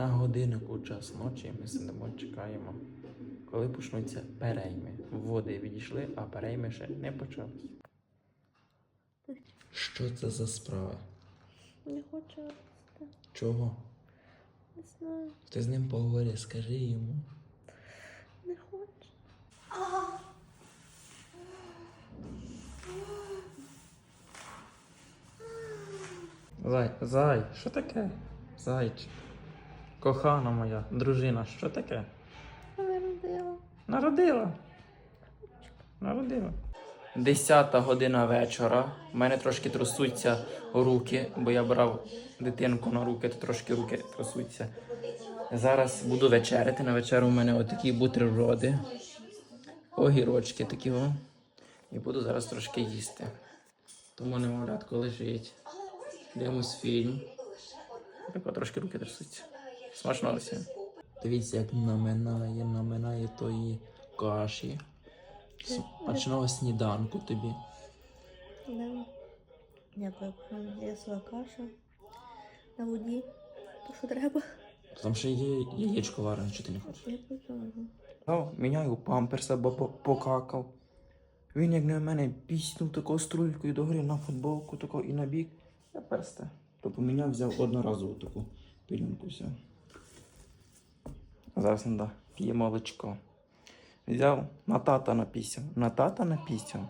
На годиннику час ночі ми сидимо, чекаємо, коли почнуться перейми. Води відійшли, а перейми ще не почались. Що це за справа? Не хочу рости. Чого? Не знаю. Ти з ним поговори, скажи йому. Не хочу. Зай, зай, що таке? Зайчик. Кохана моя, дружина, що таке? Народила. Народила. Народила. Десята година вечора. У мене трошки трясуться руки, бо я брав дитинку на руки, то трошки руки трясуться. Зараз буду вечеряти. На вечерю у мене отакі бутерброди. Огірочки такі о. І буду зараз трошки їсти. Тому немовлятко лежить. Дивимось фільм. Так трошки руки трясуться. Смачно всім. Дивіться, як наминає, наминає тої каші. Смачного сніданку тобі. Да. Дякую. Я своя каша. На воді. То, що треба. Там ще є яєчко варене, чи ти не хочеш? Ну, міняю памперса, бо покакав. Він як на мене піснув такою струлькою догори на футболку тако і на бік. Я персте. То поміняв, взяв одноразову таку пилюнку взяв. Зараз надо п'є молочко. Взяв на тата напісяв. На тата напісяв.